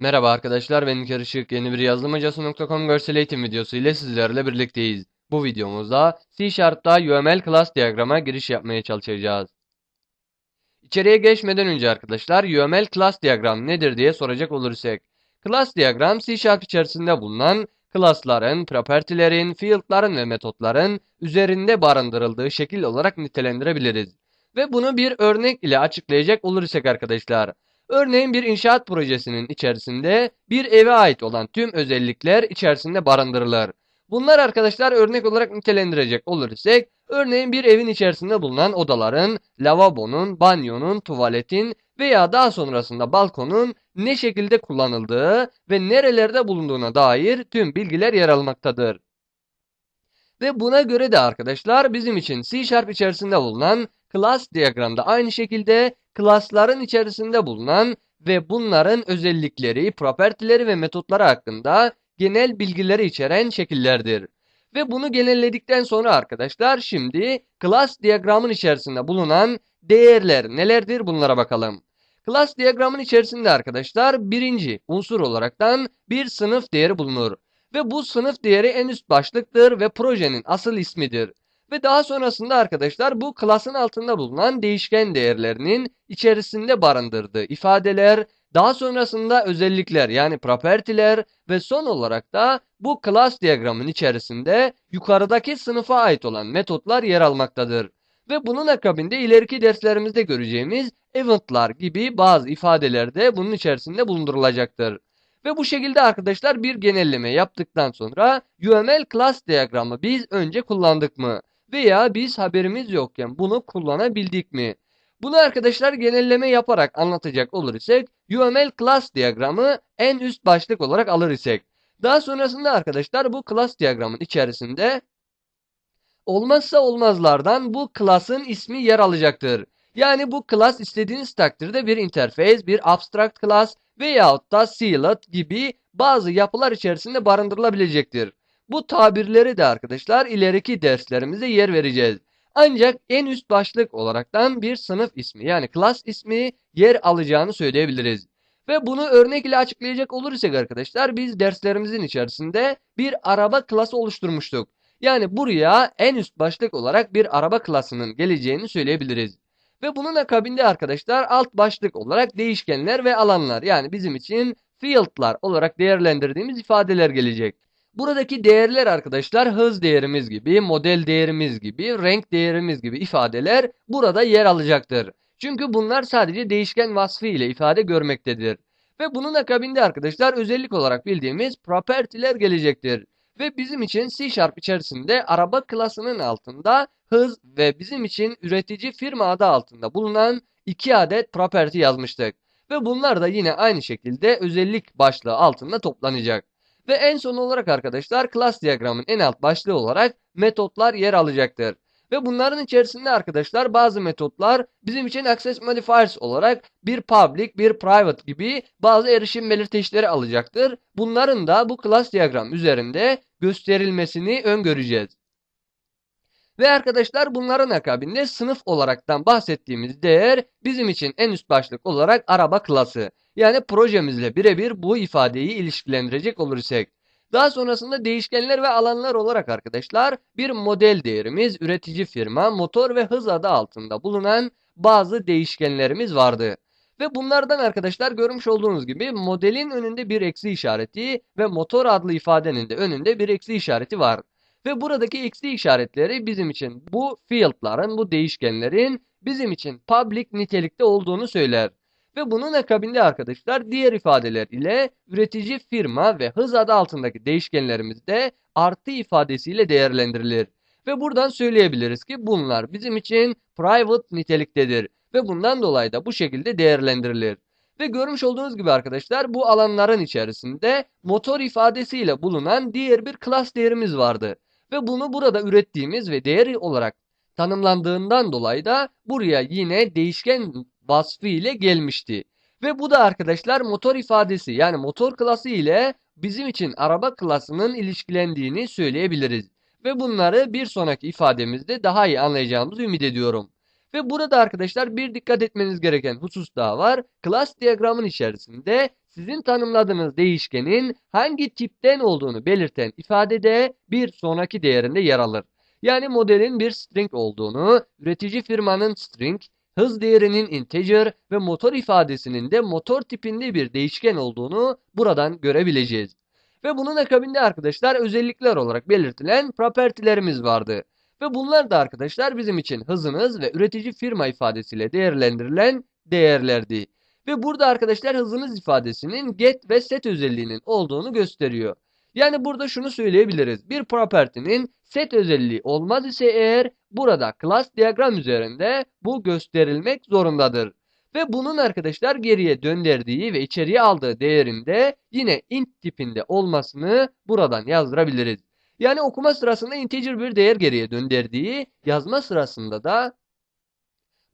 Merhaba arkadaşlar ben İlker Işık. Yeni bir yazılımhocası.com görsel eğitim videosu ile sizlerle birlikteyiz. Bu videomuzda C Sharp'ta UML class diyagrama giriş yapmaya çalışacağız. İçeriye geçmeden önce arkadaşlar UML class diyagram nedir diye soracak olursak. Class diyagram C Sharp içerisinde bulunan class'ların, property'lerin, field'ların ve metotların üzerinde barındırıldığı şekil olarak nitelendirebiliriz. Ve bunu bir örnek ile açıklayacak olursak arkadaşlar. Örneğin bir inşaat projesinin içerisinde bir eve ait olan tüm özellikler içerisinde barındırılır. Bunlar arkadaşlar örnek olarak nitelendirecek olursak, örneğin bir evin içerisinde bulunan odaların, lavabonun, banyonun, tuvaletin veya daha sonrasında balkonun ne şekilde kullanıldığı ve nerelerde bulunduğuna dair tüm bilgiler yer almaktadır. Ve buna göre de arkadaşlar bizim için C Sharp içerisinde bulunan class diyagramda aynı şekilde class'ların içerisinde bulunan ve bunların özellikleri, propertileri ve metotları hakkında genel bilgileri içeren şekillerdir. Ve bunu genelledikten sonra arkadaşlar şimdi class diyagramın içerisinde bulunan değerler nelerdir bunlara bakalım. Class diyagramın içerisinde arkadaşlar birinci unsur olaraktan bir sınıf değeri bulunur. Ve bu sınıf değeri en üst başlıktır ve projenin asıl ismidir. Ve daha sonrasında arkadaşlar bu klasın altında bulunan değişken değerlerinin içerisinde barındırdığı ifadeler, daha sonrasında özellikler yani propertiler ve son olarak da bu class diyagramın içerisinde yukarıdaki sınıfa ait olan metotlar yer almaktadır. Ve bunun akabinde ileriki derslerimizde göreceğimiz eventlar gibi bazı ifadeler de bunun içerisinde bulundurulacaktır. Ve bu şekilde arkadaşlar bir genelleme yaptıktan sonra UML class diyagramı biz önce kullandık mı? Veya biz haberimiz yokken bunu kullanabildik mi? Bunu arkadaşlar genelleme yaparak anlatacak olur isek UML class diyagramı en üst başlık olarak alır isek. Daha sonrasında arkadaşlar bu class diyagramın içerisinde olmazsa olmazlardan bu class'ın ismi yer alacaktır. Yani bu class istediğiniz takdirde bir interface, bir abstract class veyahut da sealed gibi bazı yapılar içerisinde barındırılabilecektir. Bu tabirleri de arkadaşlar ileriki derslerimize yer vereceğiz. Ancak en üst başlık olaraktan bir sınıf ismi yani class ismi yer alacağını söyleyebiliriz. Ve bunu örnek ile açıklayacak olursak arkadaşlar biz derslerimizin içerisinde bir araba klası oluşturmuştuk. Yani buraya en üst başlık olarak bir araba klasının geleceğini söyleyebiliriz. Ve bunun akabinde arkadaşlar alt başlık olarak değişkenler ve alanlar yani bizim için field'lar olarak değerlendirdiğimiz ifadeler gelecek. Buradaki değerler arkadaşlar hız değerimiz gibi, model değerimiz gibi, renk değerimiz gibi ifadeler burada yer alacaktır. Çünkü bunlar sadece değişken vasfı ile ifade görmektedir. Ve bunun akabinde arkadaşlar özellik olarak bildiğimiz property'ler gelecektir. Ve bizim için C Sharp içerisinde araba klasının altında hız ve bizim için üretici firma adı altında bulunan iki adet property yazmıştık. Ve bunlar da yine aynı şekilde özellik başlığı altında toplanacak. Ve en son olarak arkadaşlar class diyagramın en alt başlığı olarak metotlar yer alacaktır. Ve bunların içerisinde arkadaşlar bazı metotlar bizim için access modifiers olarak bir public, bir private gibi bazı erişim belirteçleri alacaktır. Bunların da bu class diyagram üzerinde gösterilmesini öngöreceğiz. Ve arkadaşlar bunların akabinde sınıf olaraktan bahsettiğimiz değer bizim için en üst başlık olarak araba klası. Yani projemizle birebir bu ifadeyi ilişkilendirecek olursak. Daha sonrasında değişkenler ve alanlar olarak arkadaşlar bir model değerimiz, üretici firma, motor ve hız adı altında bulunan bazı değişkenlerimiz vardı. Ve bunlardan arkadaşlar görmüş olduğunuz gibi modelin önünde bir eksi işareti ve motor adlı ifadenin de önünde bir eksi işareti var. Ve buradaki eksi işaretleri bizim için bu field'ların, bu değişkenlerin bizim için public nitelikte olduğunu söyler. Ve bunun akabinde arkadaşlar diğer ifadeler ile üretici firma ve hız adı altındaki değişkenlerimiz de artı ifadesiyle değerlendirilir. Ve buradan söyleyebiliriz ki bunlar bizim için private niteliktedir. Ve bundan dolayı da bu şekilde değerlendirilir. Ve görmüş olduğunuz gibi arkadaşlar bu alanların içerisinde motor ifadesiyle bulunan diğer bir class değerimiz vardı. Ve bunu burada ürettiğimiz ve değeri olarak tanımlandığından dolayı da buraya yine değişken vasfı ile gelmişti. Ve bu da arkadaşlar motor ifadesi yani motor klası ile bizim için araba klasının ilişkilendiğini söyleyebiliriz. Ve bunları bir sonraki ifademizde daha iyi anlayacağımızı ümit ediyorum. Ve burada arkadaşlar bir dikkat etmeniz gereken husus daha var. Class diyagramın içerisinde sizin tanımladığınız değişkenin hangi tipten olduğunu belirten ifadede bir sonraki değerinde yer alır. Yani modelin bir string olduğunu, üretici firmanın string, hız değerinin integer ve motor ifadesinin de motor tipinde bir değişken olduğunu buradan görebileceğiz. Ve bunun akabinde arkadaşlar özellikler olarak belirtilen propertilerimiz vardı. Ve bunlar da arkadaşlar bizim için hızınız ve üretici firma ifadesiyle değerlendirilen değerlerdi. Ve burada arkadaşlar hızınız ifadesinin get ve set özelliğinin olduğunu gösteriyor. Yani burada şunu söyleyebiliriz. Bir property'nin set özelliği olmaz ise eğer burada class diyagram üzerinde bu gösterilmek zorundadır. Ve bunun arkadaşlar geriye döndürdüğü ve içeriye aldığı değerinde yine int tipinde olmasını buradan yazdırabiliriz. Yani okuma sırasında integer bir değer geriye döndürdüğü, yazma sırasında da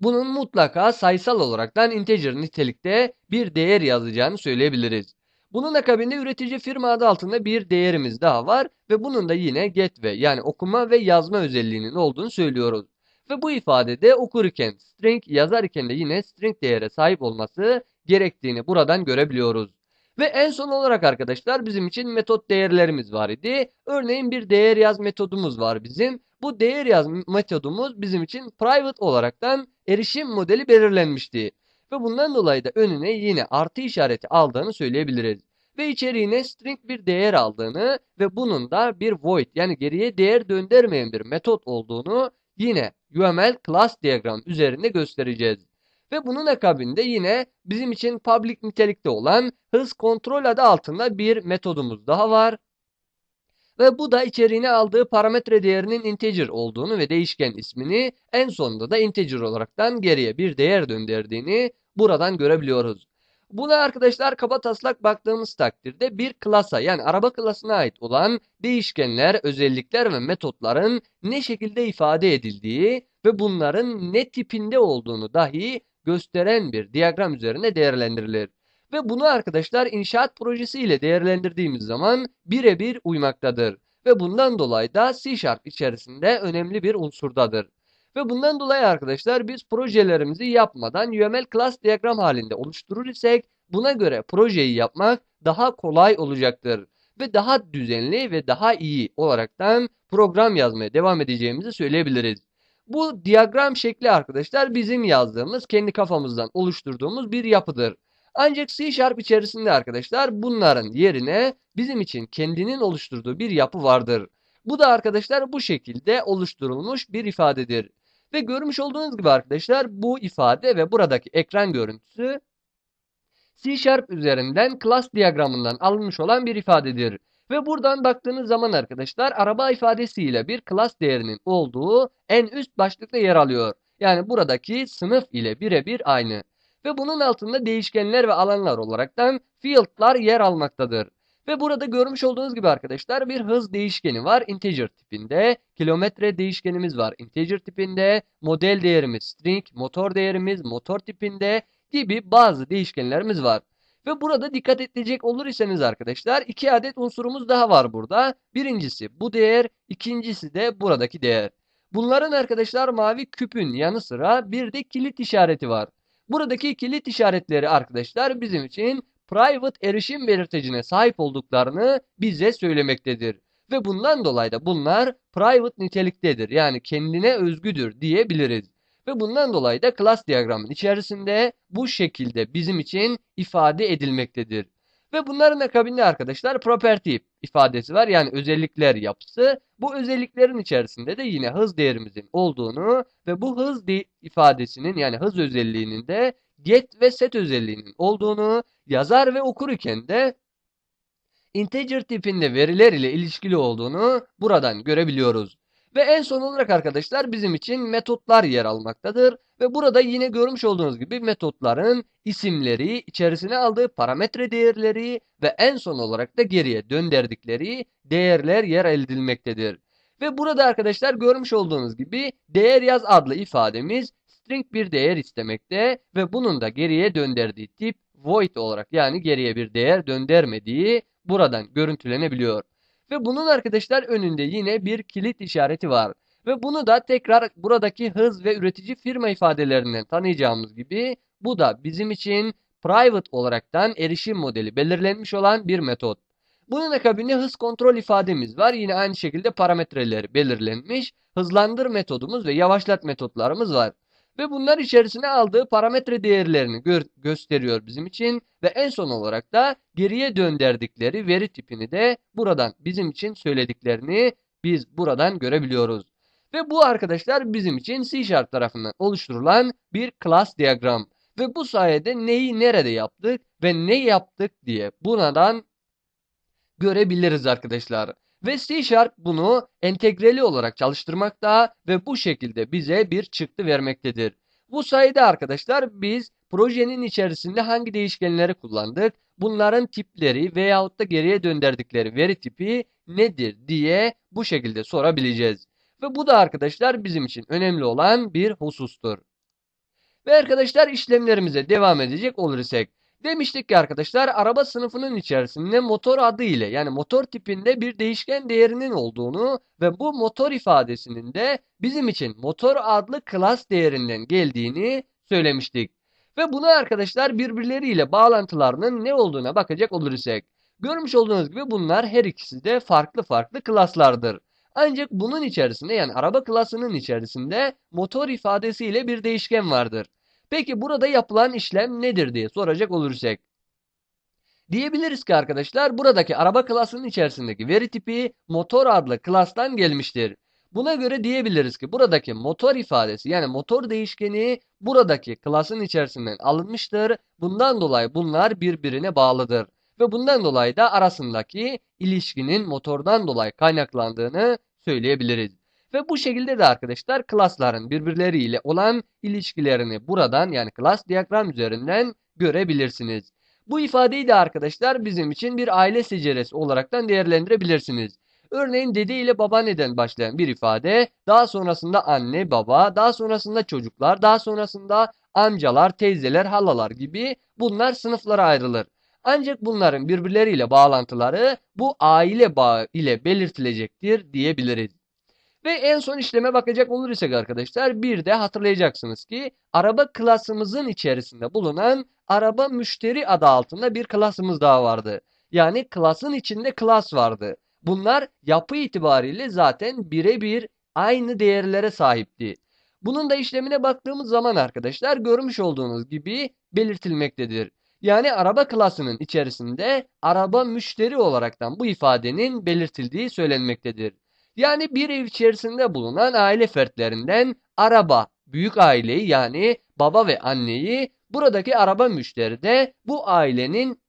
bunun mutlaka sayısal olaraktan integer nitelikte bir değer yazacağını söyleyebiliriz. Bunun akabinde üretici firma adı altında bir değerimiz daha var ve bunun da yine get ve yani okuma ve yazma özelliğinin olduğunu söylüyoruz. Ve bu ifadede okurken string yazarken de yine string değere sahip olması gerektiğini buradan görebiliyoruz. Ve en son olarak arkadaşlar bizim için metot değerlerimiz var idi. Örneğin bir değer yaz metodumuz var bizim. Bu değer yaz metodumuz bizim için private olaraktan erişim modeli belirlenmişti. Ve bundan dolayı da önüne yine artı işareti aldığını söyleyebiliriz. Ve içeriğine string bir değer aldığını ve bunun da bir void yani geriye değer döndürmeyen bir metot olduğunu yine UML class diyagram üzerinde göstereceğiz. Ve bunun akabinde yine bizim için public nitelikte olan hız kontrol adı altında bir metodumuz daha var. Ve bu da içeriğine aldığı parametre değerinin integer olduğunu ve değişken ismini en sonunda da integer olaraktan geriye bir değer döndürdüğünü buradan görebiliyoruz. Buna arkadaşlar kaba taslak baktığımız takdirde bir klasa yani araba klasına ait olan değişkenler, özellikler ve metotların ne şekilde ifade edildiği ve bunların ne tipinde olduğunu dahi gösteren bir diyagram üzerine değerlendirilir. Ve bunu arkadaşlar inşaat projesi ile değerlendirdiğimiz zaman birebir uymaktadır. Ve bundan dolayı da C Sharp içerisinde önemli bir unsurdadır. Ve bundan dolayı arkadaşlar biz projelerimizi yapmadan UML class diyagram halinde oluşturur isek buna göre projeyi yapmak daha kolay olacaktır. Ve daha düzenli ve daha iyi olaraktan program yazmaya devam edeceğimizi söyleyebiliriz. Bu diyagram şekli arkadaşlar bizim yazdığımız, kendi kafamızdan oluşturduğumuz bir yapıdır. Ancak C Sharp içerisinde arkadaşlar bunların yerine bizim için kendinin oluşturduğu bir yapı vardır. Bu da arkadaşlar bu şekilde oluşturulmuş bir ifadedir. Ve görmüş olduğunuz gibi arkadaşlar bu ifade ve buradaki ekran görüntüsü C Sharp üzerinden class diyagramından alınmış olan bir ifadedir. Ve buradan baktığınız zaman arkadaşlar araba ifadesiyle bir class değerinin olduğu en üst başlıkta yer alıyor. Yani buradaki sınıf ile birebir aynı. Ve bunun altında değişkenler ve alanlar olaraktan field'lar yer almaktadır. Ve burada görmüş olduğunuz gibi arkadaşlar bir hız değişkeni var integer tipinde. Kilometre değişkenimiz var integer tipinde. Model değerimiz string, motor değerimiz motor tipinde gibi bazı değişkenlerimiz var. Ve burada dikkat edecek olur iseniz arkadaşlar iki adet unsurumuz daha var burada. Birincisi bu değer, ikincisi de buradaki değer. Bunların arkadaşlar mavi küpün yanı sıra bir de kilit işareti var. Buradaki kilit işaretleri arkadaşlar bizim için private erişim belirtecine sahip olduklarını bize söylemektedir. Ve bundan dolayı da bunlar private niteliktedir. Yani kendine özgüdür diyebiliriz. Ve bundan dolayı da class diyagramın içerisinde bu şekilde bizim için ifade edilmektedir. Ve bunların akabinde arkadaşlar property ifadesi var. Yani özellikler yapısı. Bu özelliklerin içerisinde de yine hız değerimizin olduğunu ve bu hız ifadesinin yani hız özelliğinin de get ve set özelliğinin olduğunu yazar ve okur iken de integer tipinde veriler ile ilişkili olduğunu buradan görebiliyoruz. Ve en son olarak arkadaşlar bizim için metotlar yer almaktadır. Ve burada yine görmüş olduğunuz gibi metotların isimleri, içerisine aldığı parametre değerleri ve en son olarak da geriye döndürdükleri değerler yer edilmektedir. Ve burada arkadaşlar görmüş olduğunuz gibi değer yaz adlı ifademiz string bir değer istemekte ve bunun da geriye döndürdüğü tip void olarak yani geriye bir değer döndürmediği buradan görüntülenebiliyor. Ve bunun arkadaşlar önünde yine bir kilit işareti var. Ve bunu da tekrar buradaki hız ve üretici firma ifadelerinden tanıyacağımız gibi bu da bizim için private olaraktan erişim modeli belirlenmiş olan bir metot. Bunun akabinde hız kontrol ifademiz var. Yine aynı şekilde parametreleri belirlenmiş. Hızlandır metodumuz ve yavaşlat metotlarımız var. Ve bunlar içerisine aldığı parametre değerlerini gö gösteriyor bizim için. Ve en son olarak da geriye döndürdükleri veri tipini de buradan bizim için söylediklerini biz buradan görebiliyoruz. Ve bu arkadaşlar bizim için C Sharp tarafından oluşturulan bir class diyagram. Ve bu sayede neyi nerede yaptık ve ne yaptık diye buradan görebiliriz arkadaşlar. Ve C Sharp bunu entegreli olarak çalıştırmakta ve bu şekilde bize bir çıktı vermektedir. Bu sayede arkadaşlar biz projenin içerisinde hangi değişkenleri kullandık, bunların tipleri veyahut da geriye döndürdükleri veri tipi nedir diye bu şekilde sorabileceğiz. Ve bu da arkadaşlar bizim için önemli olan bir husustur. Ve arkadaşlar işlemlerimize devam edecek olursak demiştik ki arkadaşlar araba sınıfının içerisinde motor adı ile yani motor tipinde bir değişken değerinin olduğunu ve bu motor ifadesinin de bizim için motor adlı klas değerinden geldiğini söylemiştik. Ve bunu arkadaşlar birbirleriyle bağlantılarının ne olduğuna bakacak olursak görmüş olduğunuz gibi bunlar her ikisi de farklı farklı klaslardır. Ancak bunun içerisinde yani araba klasının içerisinde motor ifadesiyle bir değişken vardır. Peki burada yapılan işlem nedir diye soracak olursak. Diyebiliriz ki arkadaşlar buradaki araba klasının içerisindeki veri tipi motor adlı klastan gelmiştir. Buna göre diyebiliriz ki buradaki motor ifadesi yani motor değişkeni buradaki klasın içerisinden alınmıştır. Bundan dolayı bunlar birbirine bağlıdır. Ve bundan dolayı da arasındaki ilişkinin motordan dolayı kaynaklandığını söyleyebiliriz. Ve bu şekilde de arkadaşlar klasların birbirleriyle olan ilişkilerini buradan yani klas diyagram üzerinden görebilirsiniz. Bu ifadeyi de arkadaşlar bizim için bir aile seceresi olaraktan değerlendirebilirsiniz. Örneğin dede ile babaanneden başlayan bir ifade, daha sonrasında anne, baba, daha sonrasında çocuklar, daha sonrasında amcalar, teyzeler, halalar gibi bunlar sınıflara ayrılır. Ancak bunların birbirleriyle bağlantıları bu aile bağı ile belirtilecektir diyebiliriz. Ve en son işleme bakacak olursak arkadaşlar bir de hatırlayacaksınız ki araba klasımızın içerisinde bulunan araba müşteri adı altında bir klasımız daha vardı. Yani klasın içinde klas vardı. Bunlar yapı itibariyle zaten birebir aynı değerlere sahipti. Bunun da işlemine baktığımız zaman arkadaşlar görmüş olduğunuz gibi belirtilmektedir. Yani araba klasının içerisinde araba müşteri olaraktan bu ifadenin belirtildiği söylenmektedir. Yani bir ev içerisinde bulunan aile fertlerinden araba büyük aileyi yani baba ve anneyi buradaki araba müşteri de bu ailenin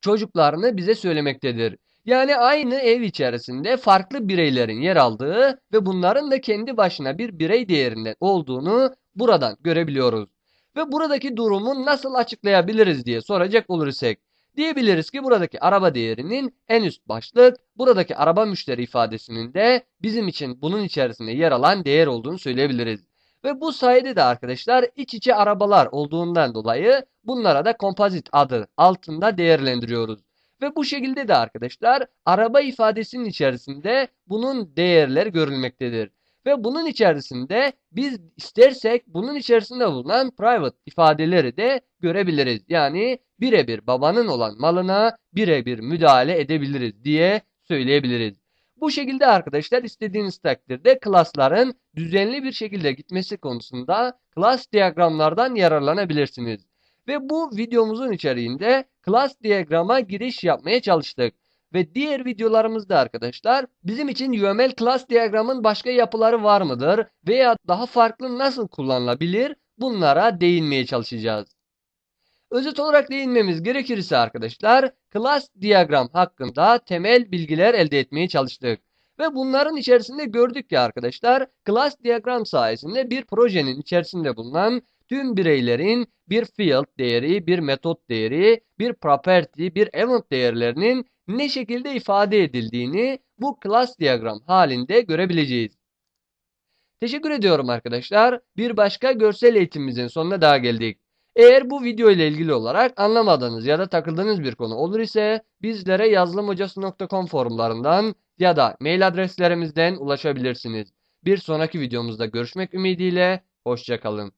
çocuklarını bize söylemektedir. Yani aynı ev içerisinde farklı bireylerin yer aldığı ve bunların da kendi başına bir birey değerinden olduğunu buradan görebiliyoruz. Ve buradaki durumu nasıl açıklayabiliriz diye soracak olursak diyebiliriz ki buradaki araba değerinin en üst başlık buradaki araba müşteri ifadesinin de bizim için bunun içerisinde yer alan değer olduğunu söyleyebiliriz. Ve bu sayede de arkadaşlar iç içe arabalar olduğundan dolayı bunlara da kompozit adı altında değerlendiriyoruz. Ve bu şekilde de arkadaşlar araba ifadesinin içerisinde bunun değerleri görülmektedir. Ve bunun içerisinde biz istersek bunun içerisinde bulunan private ifadeleri de görebiliriz. Yani birebir babanın olan malına birebir müdahale edebiliriz diye söyleyebiliriz. Bu şekilde arkadaşlar istediğiniz takdirde klasların düzenli bir şekilde gitmesi konusunda klas diyagramlardan yararlanabilirsiniz. Ve bu videomuzun içeriğinde klas diyagrama giriş yapmaya çalıştık. Ve diğer videolarımızda arkadaşlar bizim için UML class diyagramın başka yapıları var mıdır veya daha farklı nasıl kullanılabilir bunlara değinmeye çalışacağız. Özet olarak değinmemiz gerekirse arkadaşlar class diyagram hakkında temel bilgiler elde etmeye çalıştık. Ve bunların içerisinde gördük ki arkadaşlar class diyagram sayesinde bir projenin içerisinde bulunan tüm bireylerin bir field değeri, bir metot değeri, bir property, bir event değerlerinin ne şekilde ifade edildiğini bu class diyagram halinde görebileceğiz. Teşekkür ediyorum arkadaşlar. Bir başka görsel eğitimimizin sonuna daha geldik. Eğer bu video ile ilgili olarak anlamadığınız ya da takıldığınız bir konu olur ise bizlere yazılımhocası.com forumlarından ya da mail adreslerimizden ulaşabilirsiniz. Bir sonraki videomuzda görüşmek ümidiyle, hoşça kalın.